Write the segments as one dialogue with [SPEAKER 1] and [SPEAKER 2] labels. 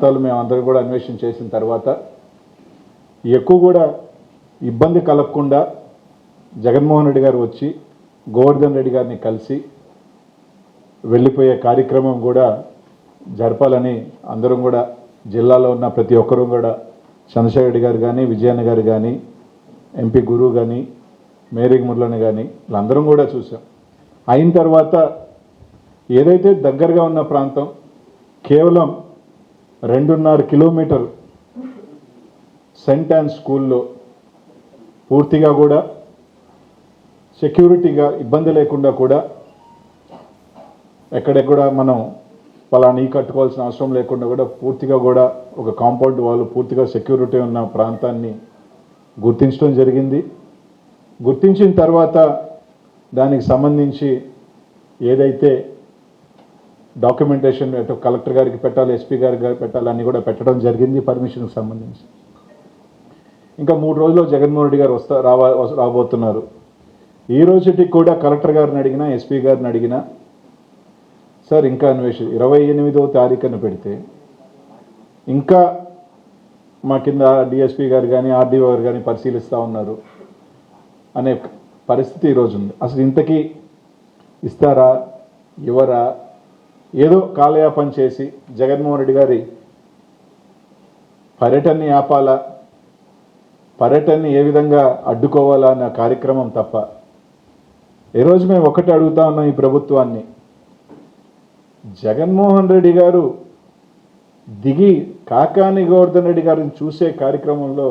[SPEAKER 1] ప్రాంతాలు మేము కూడా అన్వేషణ చేసిన తర్వాత ఎక్కువ కూడా ఇబ్బంది కలగకుండా జగన్మోహన్ రెడ్డి గారు వచ్చి గోవర్ధన్ రెడ్డి గారిని కలిసి వెళ్ళిపోయే కార్యక్రమం కూడా జరపాలని అందరం కూడా జిల్లాలో ఉన్న ప్రతి ఒక్కరూ కూడా చంద్రశేఖర్ రెడ్డి గారు కానీ విజయన్న గారు కానీ ఎంపీ గురువు కానీ మేరీ మురళని కానీ వీళ్ళందరం కూడా చూసాం. అయిన తర్వాత ఏదైతే దగ్గరగా ఉన్న ప్రాంతం కేవలం రెండున్నర కిలోమీటర్ సెంట్ అండ్ స్కూల్లో పూర్తిగా కూడా సెక్యూరిటీగా ఇబ్బంది లేకుండా కూడా ఎక్కడెక్కడ మనం పలానా కట్టుకోవాల్సిన అవసరం లేకుండా కూడా పూర్తిగా కూడా ఒక కాంపౌండ్ వాళ్ళు పూర్తిగా సెక్యూరిటీ ఉన్న ప్రాంతాన్ని గుర్తించడం జరిగింది. గుర్తించిన తర్వాత దానికి సంబంధించి ఏదైతే డాక్యుమెంటేషన్ అటు కలెక్టర్ గారికి పెట్టాలి ఎస్పీ గారికి పెట్టాలి అన్నీ కూడా పెట్టడం జరిగింది పర్మిషన్కి సంబంధించి. ఇంకా మూడు రోజుల్లో జగన్మోహన్ రెడ్డి గారు వస్తా రావా రాబోతున్నారు. ఈ రోజుకి కూడా కలెక్టర్ గారిని అడిగినా ఎస్పీ గారిని అడిగినా సార్ ఇంకా అన్వేషణ ఇరవై ఎనిమిదవ తారీఖున పెడితే ఇంకా మా కింద డిఎస్పీ గారు కానీ ఆర్డీఓ గారు కానీ పరిశీలిస్తూ ఉన్నారు అనే పరిస్థితి ఈరోజు ఉంది. అసలు ఇంతకీ ఇస్తారా ఇవ్వరా ఏదో కాలయాపన చేసి జగన్మోహన్ రెడ్డి గారి పర్యటనని ఆపాలా? పర్యటనని ఏ విధంగా అడ్డుకోవాలా అన్న కార్యక్రమం తప్ప. ఈరోజు మేము ఒకటి అడుగుతా ఉన్నాం ఈ ప్రభుత్వాన్ని. జగన్మోహన్ రెడ్డి గారు దిగి కాకాని గోవర్ధన్ రెడ్డి గారిని చూసే కార్యక్రమంలో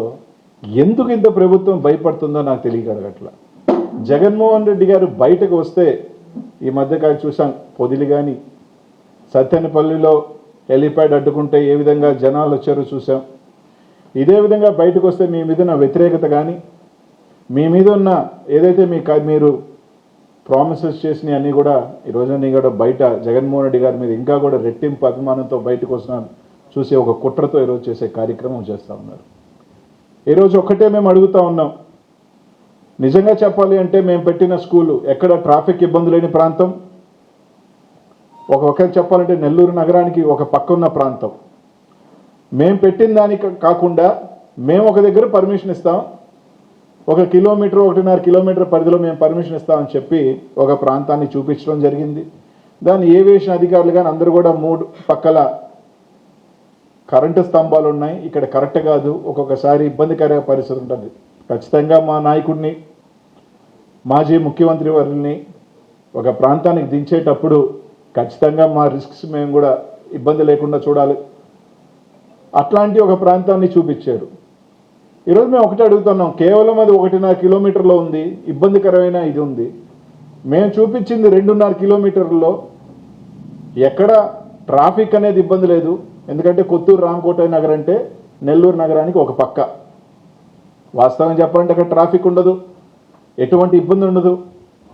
[SPEAKER 1] ఎందుకు ఇంత ప్రభుత్వం భయపడుతుందో నాకు తెలియగలగట్ల జగన్మోహన్ రెడ్డి గారు బయటకు వస్తే ఈ మధ్యకాలం చూసాం పొదిలి కానీ సత్యనపల్లిలో హెలిప్యాడ్ అడ్డుకుంటే ఏ విధంగా జనాలు వచ్చారో చూసాం ఇదే విధంగా బయటకు వస్తే మీ మీద ఉన్న వ్యతిరేకత కానీ మీ మీద ఉన్న ఏదైతే మీ కా- మీరు ప్రామిసెస్ చేసినవి అన్నీ కూడా ఈ రోజన్నీ కూడా బయట జగన్మోహన్ రెడ్డి గారి మీద ఇంకా కూడా రెట్టింపు అభిమానంతో బయటకు వస్తున్నాను చూసే ఒక కుట్రతో ఈరోజు చేసే కార్యక్రమం చేస్తూ ఉన్నారు. ఈరోజు ఒక్కటే మేము అడుగుతా ఉన్నాం. నిజంగా చెప్పాలి అంటే మేము పెట్టిన స్కూలు ఎక్కడ ట్రాఫిక్ ఇబ్బంది లేని ప్రాంతం ఒక ఒకరు చెప్పాలంటే నెల్లూరు నగరానికి ఒక పక్క ఉన్న ప్రాంతం. మేము పెట్టిన దానికి కాకుండా మేము ఒక దగ్గర పర్మిషన్ ఇస్తాం. ఒక కిలోమీటర్ ఒకటిన్నర కిలోమీటర్ పరిధిలో మేము పర్మిషన్ ఇస్తామని చెప్పి ఒక ప్రాంతాన్ని చూపించడం జరిగింది. దాని ఏవియేషన్ అధికారులు కానీ అందరూ కూడా మూడు పక్కల కరెంటు స్తంభాలు ఉన్నాయి. ఇక్కడ కరెక్ట్ కాదు. ఒక్కొక్కసారి ఇబ్బందికర పరిస్థితి ఉంటుంది. ఖచ్చితంగా మా నాయకుడిని మాజీ ముఖ్యమంత్రి వారిని ఒక ప్రాంతానికి దించేటప్పుడు ఖచ్చితంగా మా రిస్క్స్ మేము కూడా ఇబ్బంది లేకుండా చూడాలి. అట్లాంటి ఒక ప్రాంతాన్ని చూపించారు. ఈరోజు మేము ఒకటే అడుగుతున్నాం కేవలం అది ఒకటిన్నర కిలోమీటర్లో ఉంది ఇబ్బందికరమైన ఇది ఉంది. మేము చూపించింది రెండున్నర కిలోమీటర్లో ఎక్కడ ట్రాఫిక్ అనేది ఇబ్బంది లేదు. ఎందుకంటే కొత్తూరు రామకోట నగర్ అంటే నెల్లూరు నగరానికి ఒక పక్క. వాస్తవం చెప్పాలంటే అక్కడ ట్రాఫిక్ ఉండదు ఎటువంటి ఇబ్బంది ఉండదు.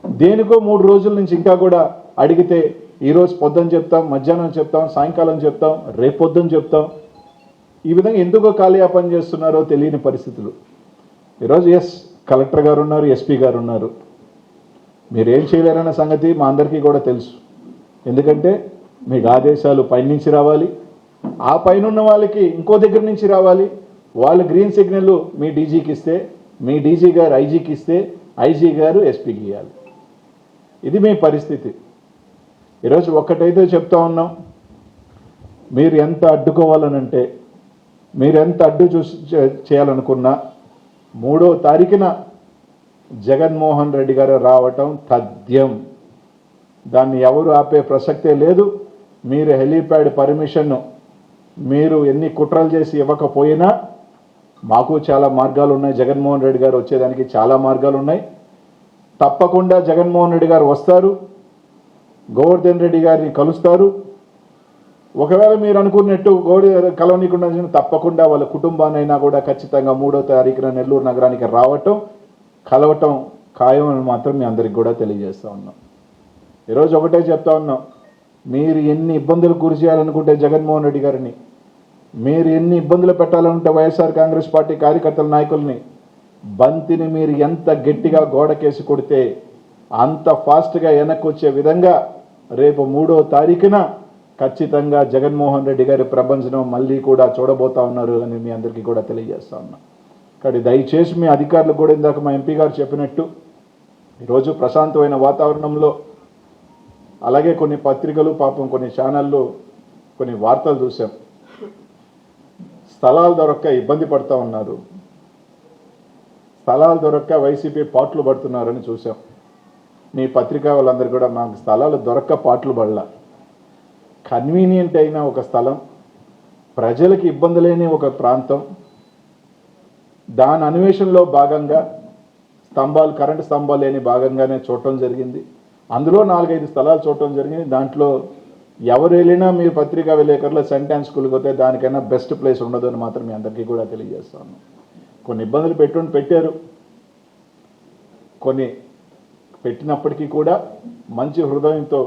[SPEAKER 1] దేనికో మూడు రోజుల నుంచి ఇంకా కూడా అడిగితే ఈరోజు పొద్దున చెప్తాం మధ్యాహ్నం చెప్తాం సాయంకాలం చెప్తాం రేపు పొద్దున చెప్తాం. ఈ విధంగా ఎందుకో కాలయాపన చేస్తున్నారో తెలియని పరిస్థితులు. ఈరోజు ఎస్ కలెక్టర్ గారు ఉన్నారు ఎస్పీ గారు ఉన్నారు. మీరు ఏం చేయలేరన్న సంగతి మా అందరికీ కూడా తెలుసు. ఎందుకంటే మీకు ఆదేశాలు పైనుంచి రావాలి. ఆ పైన ఉన్న వాళ్ళకి ఇంకో దగ్గర నుంచి రావాలి. వాళ్ళు గ్రీన్ సిగ్నల్ మీ డీజీకి ఇస్తే మీ డీజీ గారు ఐజీకి ఇస్తే ఐజీ గారు ఎస్పీకి ఇవ్వాలి ఇది మీ పరిస్థితి. ఈరోజు ఒక్కటైతే చెప్తా ఉన్నాం. మీరు ఎంత అడ్డుకోవాలనంటే మీరు ఎంత అడ్డు చూసి చేయాలనుకున్నా మూడో తారీఖున జగన్మోహన్ రెడ్డి గారు రావటం తథ్యం. దాన్ని ఎవరు ఆపే ప్రసక్తే లేదు. మీరు హెలీప్యాడ్ పర్మిషన్ మీరు ఎన్ని కుట్రలు చేసి ఇవ్వకపోయినా మాకు చాలా మార్గాలు ఉన్నాయి జగన్మోహన్ రెడ్డి గారు వచ్చేదానికి చాలా మార్గాలు ఉన్నాయి తప్పకుండా జగన్మోహన్ రెడ్డి గారు వస్తారు. గోవర్ధన్ రెడ్డి గారిని కలుస్తారు. ఒకవేళ మీరు అనుకున్నట్టు గోడి కలవనీకుండా తప్పకుండా వాళ్ళ కుటుంబాన్నైనా కూడా ఖచ్చితంగా మూడో తారీఖున నెల్లూరు నగరానికి రావటం కలవటం ఖాయం అని మాత్రం మీ అందరికి కూడా తెలియజేస్తా ఉన్నాం. ఈరోజు ఒకటే చెప్తా ఉన్నాం. మీరు ఎన్ని ఇబ్బందులు గురి చేయాలనుకుంటే జగన్మోహన్ రెడ్డి గారిని మీరు ఎన్ని ఇబ్బందులు పెట్టాలనుకుంటే వైఎస్ఆర్ కాంగ్రెస్ పార్టీ కార్యకర్తల నాయకుల్ని బంతిని మీరు ఎంత గట్టిగా గోడకేసి కొడితే అంత ఫాస్ట్గా వెనక్కి వచ్చే విధంగా రేపు మూడో తారీఖున ఖచ్చితంగా జగన్మోహన్ రెడ్డి గారి ప్రపంచం మళ్ళీ కూడా చూడబోతా ఉన్నారు అని మీ అందరికీ కూడా తెలియజేస్తా ఉన్నా. కాబట్టి దయచేసి మీ అధికారులు కూడా ఇందాక మా ఎంపీ గారు చెప్పినట్టు ఈరోజు ప్రశాంతమైన వాతావరణంలో అలాగే కొన్ని పత్రికలు పాపం కొన్ని ఛానళ్ళు కొన్ని వార్తలు చూసాం. స్థలాలు దొరక్క ఇబ్బంది పడుతూ ఉన్నారు. స్థలాలు దొరక్క వైసీపీ పాటలు పడుతున్నారని చూసాం. మీ పత్రికా వాళ్ళందరూ కూడా మాకు స్థలాలు దొరక్క పాటలు పడలా. కన్వీనియంట్ అయిన ఒక స్థలం ప్రజలకు ఇబ్బంది లేని ఒక ప్రాంతం. దాని అన్వేషణలో భాగంగా స్తంభాలు కరెంటు స్తంభాలు లేని భాగంగానే చూడటం జరిగింది. అందులో నాలుగైదు స్థలాలు చూడటం జరిగింది. దాంట్లో ఎవరు వెళ్ళినా మీరు పత్రికా విలేకరులు సెంటాన్స్ స్కూల్కి పోతే దానికైనా బెస్ట్ ప్లేస్ ఉండదు అని మాత్రం మీ అందరికీ కూడా తెలియజేస్తాను. కొన్ని ఇబ్బందులు పెట్టుకుని పెట్టారు. కొన్ని పెట్టినప్పటికీ కూడా మంచి హృదయంతో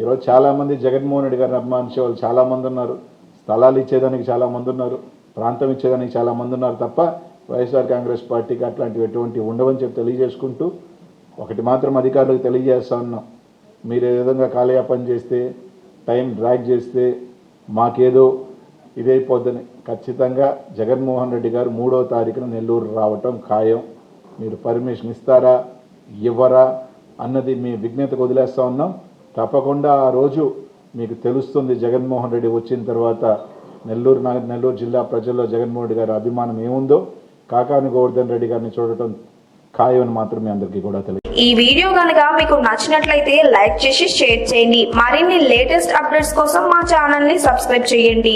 [SPEAKER 1] ఈరోజు చాలామంది జగన్మోహన్ రెడ్డి గారిని అభిమానించే వాళ్ళు చాలామంది ఉన్నారు. స్థలాలు ఇచ్చేదానికి చాలామంది ఉన్నారు. ప్రాంతం ఇచ్చేదానికి చాలామంది ఉన్నారు తప్ప వైఎస్ఆర్ కాంగ్రెస్ పార్టీకి అట్లాంటివి ఎటువంటి ఉండవని చెప్పి తెలియజేసుకుంటూ ఒకటి మాత్రం అధికారులకు తెలియజేస్తా ఉన్నాం. మీరు ఏ విధంగా కాలయాపన చేస్తే టైం డ్రాగ్ చేస్తే మాకేదో ఇదైపోద్దని ఖచ్చితంగా జగన్మోహన్ రెడ్డి గారు మూడో తారీఖున నెల్లూరు రావటం ఖాయం. మీరు పర్మిషన్ ఇస్తారా? ఇవ్వరా అన్నది మీ విజ్ఞతకు వదిలేస్తా ఉన్నాం. తప్పకుండా ఆ రోజు మీకు తెలుస్తుంది జగన్మోహన్ రెడ్డి వచ్చిన తర్వాత నెల్లూరు నగ నెల్లూరు జిల్లా ప్రజల్లో జగన్మోహన్ రెడ్డి గారి అభిమానం ఏముందో కాకాని గోవర్ధన్ రెడ్డి గారిని చూడటం ఖాయమని అని మాత్రం మీ అందరికీ కూడా తెలియదు.
[SPEAKER 2] ఈ వీడియో కనుక మీకు నచ్చినట్లయితే లైక్ చేసి షేర్ చేయండి. మరిన్ని లేటెస్ట్ అప్డేట్స్ కోసం మా ఛానల్ని సబ్స్క్రైబ్ చేయండి.